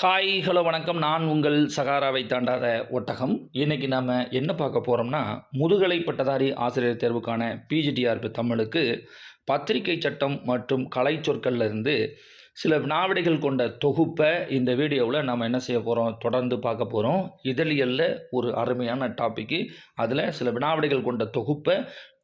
Hi hello வணக்கம். நான் உங்கள் சகாராவை தாண்டாத ஒட்டகம். இன்றைக்கி நாம் என்ன பார்க்க போகிறோம்னா முதுகலை பட்டதாரி ஆசிரியர் தேர்வுக்கான பிஜிடிஆர்பி தமிழுக்கு பத்திரிகை சட்டம் மற்றும் கலை சொற்கள்லேருந்து சில வினாவிடைகள் கொண்ட தொகுப்பை இந்த வீடியோவில் நம்ம என்ன செய்ய போகிறோம் தொடர்ந்து பார்க்க போகிறோம் இதழியலில் ஒரு அருமையான டாப்பிக்கு அதில் சில வினாவிடைகள் கொண்ட தொகுப்பை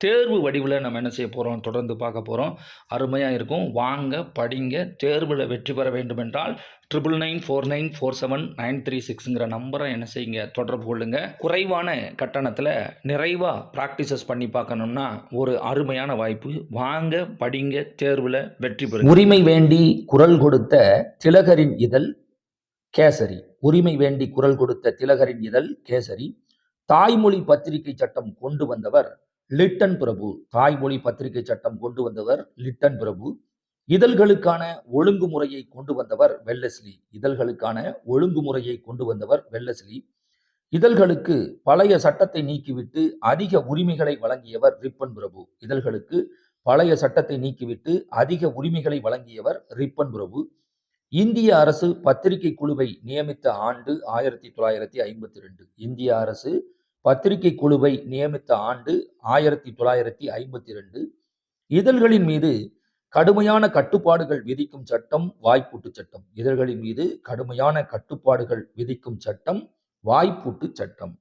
தேர்வு வடிவில் நம்ம என்ன செய்ய போகிறோம் தொடர்ந்து பார்க்க போகிறோம் அருமையாக இருக்கும். வாங்க படிங்க. தேர்வில் வெற்றி பெற வேண்டுமென்றால் triple nine four nine four seven nine three சிக்ஸுங்கிற நம்பரை என்ன செய்யுங்க? தொடர்பு கொள்ளுங்க. குறைவான கட்டணத்தில் நிறைவாக ப்ராக்டிசஸ் பண்ணி பார்க்கணும்னா ஒரு அருமையான வாய்ப்பு. வாங்க படிங்க தேர்வில் வெற்றி பெறும் உரிமை வேண்டி குரல் கொடுத்த திலகரின் இதழ் கேசரி. உரிமை வேண்டி குரல் கொடுத்த திலகரின் இதழ் கேசரி. தாய்மொழி பத்திரிகை சட்டம் கொண்டு வந்தவர் லிட்டன் பிரபு தாய்மொழி பத்திரிகை சட்டம் கொண்டு வந்தவர் லிட்டன் பிரபு. இதழ்களுக்கான ஒழுங்குமுறையை கொண்டு வந்தவர் வெல்லஸ்லி. இதழ்களுக்கான ஒழுங்குமுறையை கொண்டு வந்தவர் வெல்லஸ்லி. இதழ்களுக்கு பழைய சட்டத்தை நீக்கிவிட்டு அதிக உரிமைகளை வழங்கியவர் ரிப்பன் பிரபு. இதழ்களுக்கு பழைய சட்டத்தை நீக்கிவிட்டு அதிக உரிமைகளை வழங்கியவர் ரிப்பன் பிரபு. இந்திய அரசு பத்திரிகை குழுவை நியமித்த ஆண்டு ஆயிரத்தி தொள்ளாயிரத்தி ஐம்பத்தி ரெண்டு. இந்திய அரசு பத்திரிகை குழுவை நியமித்த ஆண்டு ஆயிரத்தி தொள்ளாயிரத்தி ஐம்பத்தி ரெண்டு இதழ்களின் மீது கடுமையான கட்டுப்பாடுகள் விதிக்கும் சட்டம் வாய்ப்பூட்டு சட்டம். இதழ்களின் மீது கடுமையான கட்டுப்பாடுகள் விதிக்கும் சட்டம் வாய்ப்பூட்டு சட்டம்.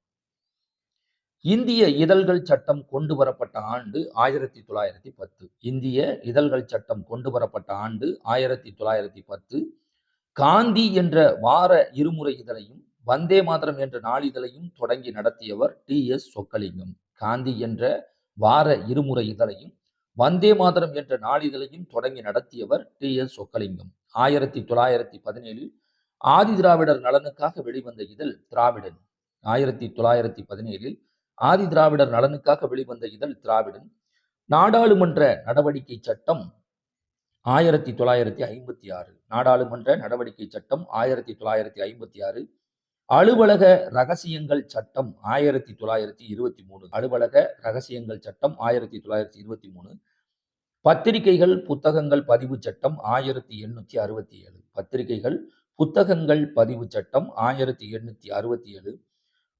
இந்திய இதழ்கள் சட்டம் கொண்டு வரப்பட்ட ஆண்டு ஆயிரத்தி தொள்ளாயிரத்தி பத்து. இந்திய இதழ்கள் சட்டம் கொண்டு வரப்பட்ட ஆண்டு ஆயிரத்தி தொள்ளாயிரத்தி பத்து. காந்தி என்ற வார இருமுறை இதழையும் வந்தே மாதரம் என்ற நாளிதழையும் தொடங்கி நடத்தியவர் டி. எஸ். சொக்கலிங்கம். காந்தி என்ற வார இருமுறை இதழையும் வந்தே மாதரம் என்ற நாளிதழையும் தொடங்கி நடத்தியவர் டி. எஸ். சொக்கலிங்கம். ஆயிரத்தி தொள்ளாயிரத்தி பதினேழில் ஆதி திராவிடர் நலனுக்காக வெளிவந்த இதழ் திராவிடன். ஆயிரத்தி தொள்ளாயிரத்தி பதினேழில் ஆதி திராவிடர் நலனுக்காக வெளிவந்த இதழ் திராவிடன். நாடாளுமன்ற நடவடிக்கை சட்டம் ஆயிரத்தி தொள்ளாயிரத்தி ஐம்பத்தி ஆறு. நாடாளுமன்ற நடவடிக்கை சட்டம் ஆயிரத்தி தொள்ளாயிரத்தி ஐம்பத்தி ஆறு. அலுவலக ரகசியங்கள் சட்டம் ஆயிரத்தி தொள்ளாயிரத்தி இருபத்தி மூணு. அலுவலக ரகசியங்கள் சட்டம் ஆயிரத்தி தொள்ளாயிரத்தி இருபத்தி மூணு. பத்திரிகைகள் புத்தகங்கள் பதிவு சட்டம் ஆயிரத்தி எண்ணூத்தி அறுபத்தி ஏழு. பத்திரிகைகள் புத்தகங்கள் பதிவு சட்டம் ஆயிரத்தி எண்ணூத்தி அறுபத்தி ஏழு.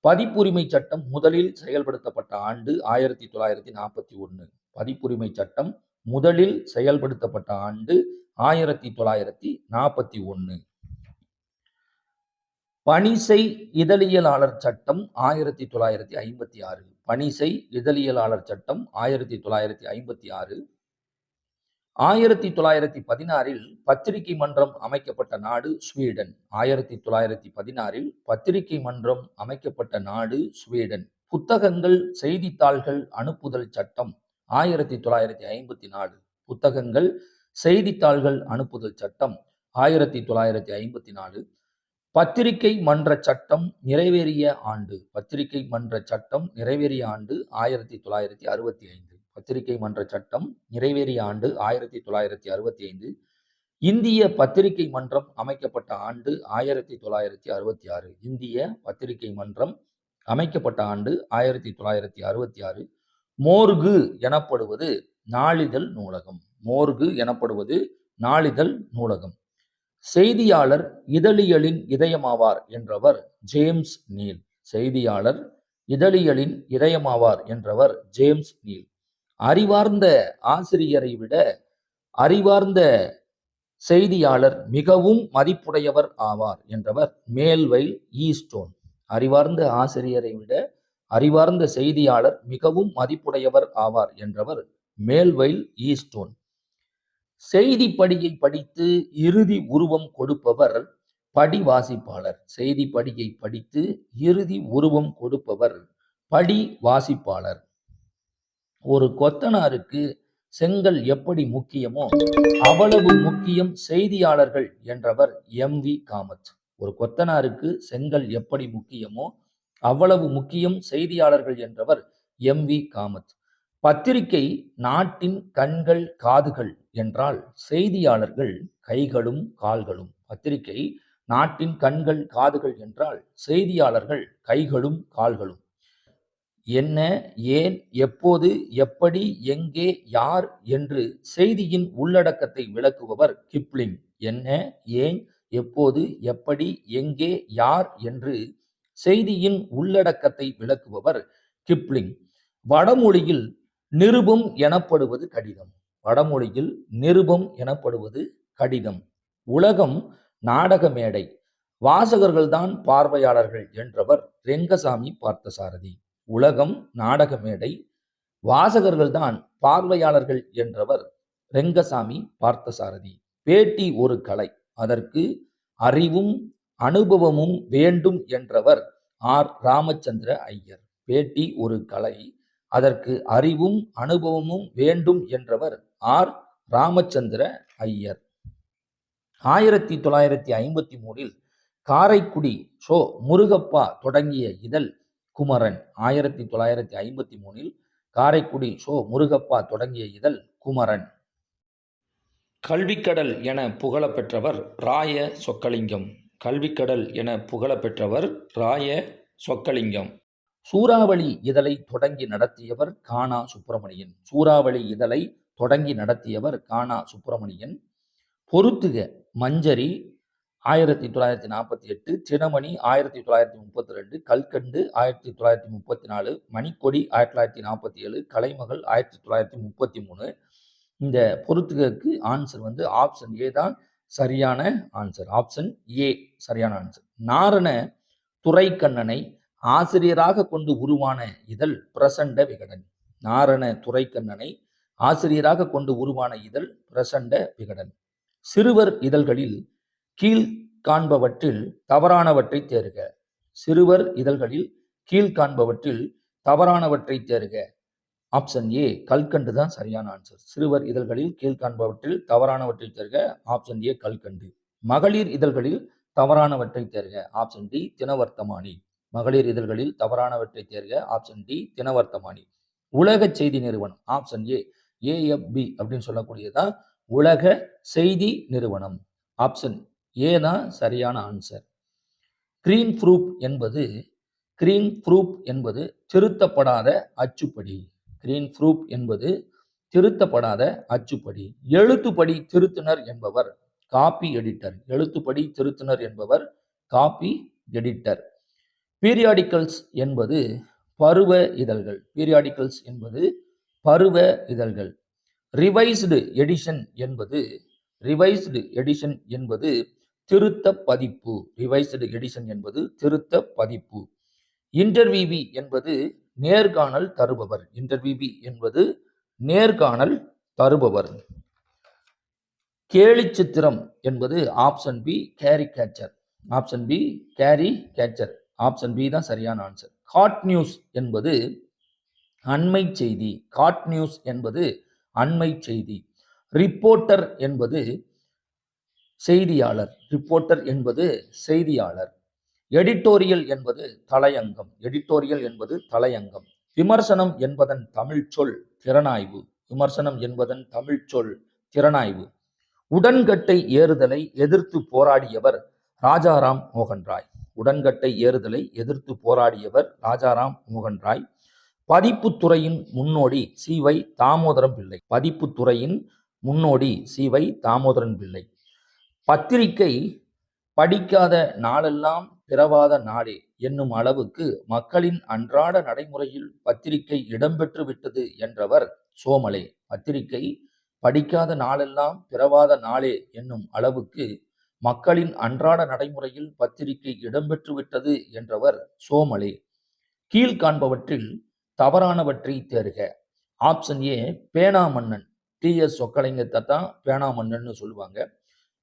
பதிப்புரிமை சட்டம் முதலில் செயல்படுத்தப்பட்ட ஆண்டு ஆயிரத்தி தொள்ளாயிரத்தி நாற்பத்தி ஒன்று பதிப்புரிமை சட்டம் முதலில் செயல்படுத்தப்பட்ட ஆண்டு ஆயிரத்தி தொள்ளாயிரத்தி நாற்பத்தி ஒன்று பணிசை இதழியலாளர் சட்டம் ஆயிரத்தி தொள்ளாயிரத்தி ஐம்பத்தி ஆறு. பணிசை இதழியலாளர் சட்டம் ஆயிரத்தி தொள்ளாயிரத்தி ஐம்பத்தி ஆறு. ஆயிரத்தி தொள்ளாயிரத்தி பதினாறில் பத்திரிகை மன்றம் அமைக்கப்பட்ட நாடு ஸ்வீடன். ஆயிரத்தி தொள்ளாயிரத்தி பதினாறில் பத்திரிகை மன்றம் அமைக்கப்பட்ட நாடு ஸ்வீடன். புத்தகங்கள் செய்தித்தாள்கள் அனுப்புதல் சட்டம் ஆயிரத்தி தொள்ளாயிரத்தி ஐம்பத்தி நாலு. புத்தகங்கள் செய்தித்தாள்கள் அனுப்புதல் சட்டம் ஆயிரத்தி தொள்ளாயிரத்தி ஐம்பத்தி நாலு. பத்திரிகை மன்ற சட்டம் நிறைவேறிய ஆண்டு. பத்திரிகை மன்ற சட்டம் நிறைவேறிய ஆண்டு ஆயிரத்தி தொள்ளாயிரத்தி அறுபத்தி ஐந்து. பத்திரிகை மன்ற சட்டம் நிறைவேறிய ஆண்டு ஆயிரத்தி தொள்ளாயிரத்தி அறுபத்தி ஐந்து. இந்திய பத்திரிகை மன்றம் அமைக்கப்பட்ட ஆண்டு ஆயிரத்தி தொள்ளாயிரத்தி அறுபத்தி ஆறு. இந்திய பத்திரிகை மன்றம் அமைக்கப்பட்ட ஆண்டு ஆயிரத்தி தொள்ளாயிரத்தி அறுபத்தி ஆறு. மோர்கு எனப்படுவது நாளிதழ் நூலகம். மோர்கு எனப்படுவது நாளிதழ் நூலகம். செய்தியாளர் இதழியலின் இதயமாவார் என்றவர் ஜேம்ஸ் நீல். செய்தியாளர் இதழியலின் இதயமாவார் என்றவர் ஜேம்ஸ் நீல். அறிவார்ந்த ஆசிரியரை விட அறிவார்ந்த செய்தியாளர் மிகவும் மதிப்புடையவர் ஆவார் என்றவர் மேல்வைல் ஈஸ்டோன். அறிவார்ந்த ஆசிரியரை விட அறிவார்ந்த செய்தியாளர் மிகவும் மதிப்புடையவர் ஆவார் என்றவர் மேல்வைல் ஈஸ்டோன். செய்தி படியை படித்து இறுதி உருவம் கொடுப்பவர் படி வாசிப்பாளர் செய்தி படியை படித்து இறுதி உருவம் கொடுப்பவர் படி வாசிப்பாளர் ஒரு கொத்தனாருக்கு செங்கல் எப்படி முக்கியமோ அவ்வளவு முக்கியம் செய்தியாளர்கள் என்றவர் எம். வி. காமத். ஒரு கொத்தனாருக்கு செங்கல் எப்படி முக்கியமோ அவ்வளவு முக்கியம் செய்தியாளர்கள் என்றவர் எம். வி. காமத். பத்திரிகை நாட்டின் கண்கள் காதுகள் என்றால் செய்தியாளர்கள் கைகளும் கால்களும். பத்திரிகை நாட்டின் கண்கள் காதுகள் என்றால் செய்தியாளர்கள் கைகளும் கால்களும். என்ன ஏன் எப்போது எப்படி எங்கே யார் என்று செய்தியின் உள்ளடக்கத்தை விளக்குபவர் கிப்ளிங். என்ன ஏன் எப்போது எப்படி எங்கே யார் என்று செய்தியின் உள்ளடக்கத்தை விளக்குபவர் கிப்ளிங். வடமொழியில் நிருபம் எனப்படுவது கடிதம் வடமொழியில் நிருபம் எனப்படுவது கடிதம் உலகம் நாடக மேடை வாசகர்கள்தான் பார்வையாளர்கள் என்றவர் ரெங்கசாமி பார்த்தசாரதி. உலகம் நாடக மேடை வாசகர்கள்தான் பார்வையாளர்கள் என்றவர் ரெங்கசாமி பார்த்தசாரதி. பேட்டி ஒரு கலை. அதற்கு அறிவும் அனுபவமும் வேண்டும் என்றவர் ஆர். ராமச்சந்திர ஐயர். பேட்டி ஒரு கலை. அதற்கு அறிவும் அனுபவமும் வேண்டும் என்றவர் ஆர். ராமச்சந்திர ஐயர். ஆயிரத்தி தொள்ளாயிரத்தி ஐம்பத்தி மூணில் காரைக்குடி சோ. முருகப்பா தொடங்கிய இதழ் குமரன். ஆயிரத்தி தொள்ளாயிரத்தி ஐம்பத்தி மூணில் காரைக்குடி சோ. முருகப்பா தொடங்கிய இதழ் குமரன். கல்விக்கடல் என புகழப்பெற்றவர் ராய சொக்கலிங்கம். கல்விக்கடல் என புகழப்பெற்றவர் ராய சொக்கலிங்கம். சூறாவளி இதழை தொடங்கி நடத்தியவர் கானா சுப்பிரமணியன். சூறாவளி இதழை தொடங்கி நடத்தியவர் கானா சுப்பிரமணியன். பொருத்துக மஞ்சரி ஆயிரத்தி தொள்ளாயிரத்தி நாற்பத்தி எட்டு சினமணி ஆயிரத்தி தொள்ளாயிரத்தி முப்பத்தி ரெண்டு கல்கண்டு ஆயிரத்தி தொள்ளாயிரத்தி முப்பத்தி நாலு மணிக்கொடி ஆயிரத்தி தொள்ளாயிரத்தி நாற்பத்தி ஏழு கலைமகள் ஆயிரத்தி தொள்ளாயிரத்தி முப்பத்தி மூணு. இந்த பொருத்துகக்கு ஆன்சர் வந்து ஆப்ஷன் ஏ தான் சரியான ஆன்சர் ஆப்ஷன் ஏ சரியான ஆன்சர் நாரண துரைக்கண்ணனை ஆசிரியராக கொண்டு உருவான இதழ் பிரசண்ட விகடன். நாரண துரைக்கண்ணனை ஆசிரியராக கொண்டு உருவான இதழ் பிரசண்ட விகடன். சிறுவர் இதழ்களில் கீழ் காண்பவற்றில் தவறானவற்றை தேர்க. சிறுவர் இதழ்களில் கீழ் காண்பவற்றில் தவறானவற்றை தேர்க. ஆப்ஷன் ஏ கல்கண்டு தான் சரியான ஆன்சர். சிறுவர் இதழ்களில் கீழ் காண்பவற்றில் தவறானவற்றை தேர்க. ஆப்ஷன் ஏ கல்கண்டு. மகளிர் இதழ்களில் தவறானவற்றை தேர்க. Option D Dinavarthamani. மகளிர் இதழ்களில் தவறானவற்றை தேர்க. Option D Dinavarthamani. உலக செய்தி நிறுவனம். ஆப்ஷன் ஏ ஏஎஃப்பி அப்படின்னு சொல்லக்கூடியதான் உலக செய்தி நிறுவனம். ஆப்ஷன் ஏ தான் சரியான ஆன்சர் கிரீன் ப்ரூப் என்பது கிரீன் ப்ரூப் என்பது திருத்தப்படாத அச்சுப்படி. கிரீன் ப்ரூப் என்பது திருத்தப்படாத அச்சுப்படி. எழுத்துப்படி திருத்துனர் என்பவர் காப்பி எடிட்டர் எழுத்துப்படி திருத்துனர் என்பவர் காப்பி எடிட்டர் பீரியாடிக்கல்ஸ் என்பது பருவ இதழ்கள். பீரியாடிக்கல்ஸ் என்பது பருவ இதழ்கள். ரிவைஸ்டு எடிஷன் என்பது ரிவைஸ்டு எடிஷன் என்பது திருத்த பதிப்பு. ரிவைஸ்டு எடிஷன் என்பது திருத்த பதிப்பு. இன்டர்விவி என்பது நேர்காணல் தருபவர். இன்டர்விவி என்பது நேர்காணல் தருபவர். கேலி சித்திரம் என்பது option B caricature. Option B caricature. Option B தான் சரியான ஆன்சர் ஹாட் நியூஸ் என்பது அண்மை செய்தி. ஹாட் நியூஸ் என்பது அண்மை செய்தி. ரிப்போர்ட்டர் என்பது செய்தியாளர். ரிப்போர்ட்டர் என்பது செய்தியாளர். எடிட்டோரியல் என்பது தலையங்கம். எடிட்டோரியல் என்பது தலையங்கம். விமர்சனம் என்பதன் தமிழ் சொல் திறனாய்வு. விமர்சனம் என்பதன் தமிழ் சொல் திறனாய்வு. உடன்கட்டை ஏறுதலை எதிர்த்து போராடியவர் ராஜாராம் மோகன் ராய் உடன்கட்டை ஏறுதலை எதிர்த்து போராடியவர் ராஜாராம் மோகன் ராய். பதிப்புத்துறையின் முன்னோடி சிவை தாமோதரம் பிள்ளை. பதிப்புத்துறையின் முன்னோடி சிவை தாமோதரன் பிள்ளை. பத்திரிகை படிக்காத நாளெல்லாம் பிறவாத நாடே என்னும் அளவுக்கு மக்களின் அன்றாட நடைமுறையில் பத்திரிகை இடம்பெற்று விட்டது என்றவர் சோமலே. பத்திரிகை படிக்காத நாளெல்லாம் பிறவாத நாளே என்னும் அளவுக்கு மக்களின் அன்றாட நடைமுறையில் பத்திரிகை இடம்பெற்று விட்டது என்றவர் சோமலே. கீழ்காண்பவற்றில் தவறானவற்றை தேர்க. ஆப்ஷன் ஏ பேனா மன்னன் டி. எஸ். சொக்கலிங்கத்தை தான் பேனா மன்னன்னு சொல்லுவாங்க.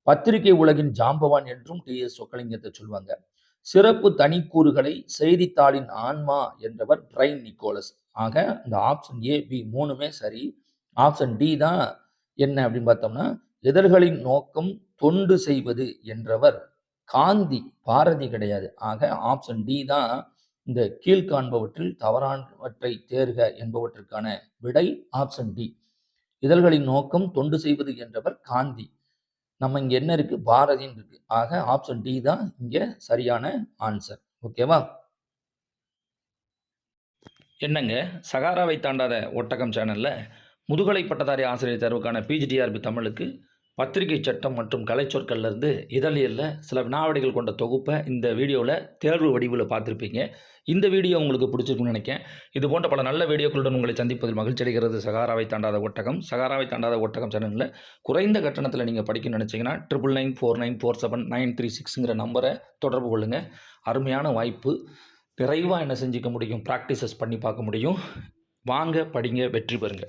பத்திரிகை உலகின் ஜாம்பவான் என்றும் டி. எஸ். சொக்கலிங்கத்தை சொல்லுவாங்க. சிறப்பு தனிக்கூறுகளை செய்தித்தாளின் ஆன்மா என்றவர் பிரைன் நிக்கோலஸ். ஆக இந்த ஆப்ஷன் ஏ பி மூணுமே சரி. ஆப்ஷன் டி தான் என்ன அப்படின்னு பார்த்தோம்னா இதழ்களின் நோக்கம் தொண்டு செய்வது என்றவர். காந்தி பாரதி கிடையாது. ஆக ஆப்ஷன் டி தான் இந்த கீழ்காண்பவற்றில் தவறானவற்றை தேர்க என்பவற்றிற்கான விடை ஆப்ஷன் டி இதழ்களின் நோக்கம் தொண்டு செய்வது என்றவர் காந்தி. நம்ம இங்க என்ன இருக்கு? பாரதின்னு இருக்கு. ஆக ஆப்ஷன் டி தான் இங்க சரியான ஆன்சர் ஓகேவா என்னங்க? சகாராவை தாண்டாத ஒட்டகம் சேனல்ல முதுகலை பட்டதாரி ஆசிரியர் தேர்வுக்கான பிஜிடிஆர்பி தமிழுக்கு பத்திரிகை சட்டம் மற்றும் கலைச்சொற்கள்லேருந்து இதழியலில் சில வினாவடிகள் கொண்ட தொகுப்பை இந்த வீடியோவில் தேர்வு வடிவில் பார்த்துருப்பீங்க. இந்த வீடியோ உங்களுக்கு பிடிச்சிருக்குன்னு நினைக்கிறேன். இது போன்ற பல நல்ல வீடியோக்களுடன் உங்களை சந்திப்பதில் மகிழ்ச்சி அடைகிறது சகாராவை தாண்டாத ஒட்டகம். சகாராவை தாண்டாத ஒட்டகம் சேனலில் குறைந்த கட்டணத்தில் நீங்கள் படிக்கணும்னு நினச்சிங்கன்னா triple nine four nine four seven nine three சிக்ஸுங்கிற நம்பரை தொடர்பு கொள்ளுங்கள் அருமையான வாய்ப்பு. நிறைவாக என்ன செஞ்சுக்க முடியும்? ப்ராக்டிசஸ் பண்ணி பார்க்க முடியும். வாங்க படிங்க வெற்றி பெறுங்க.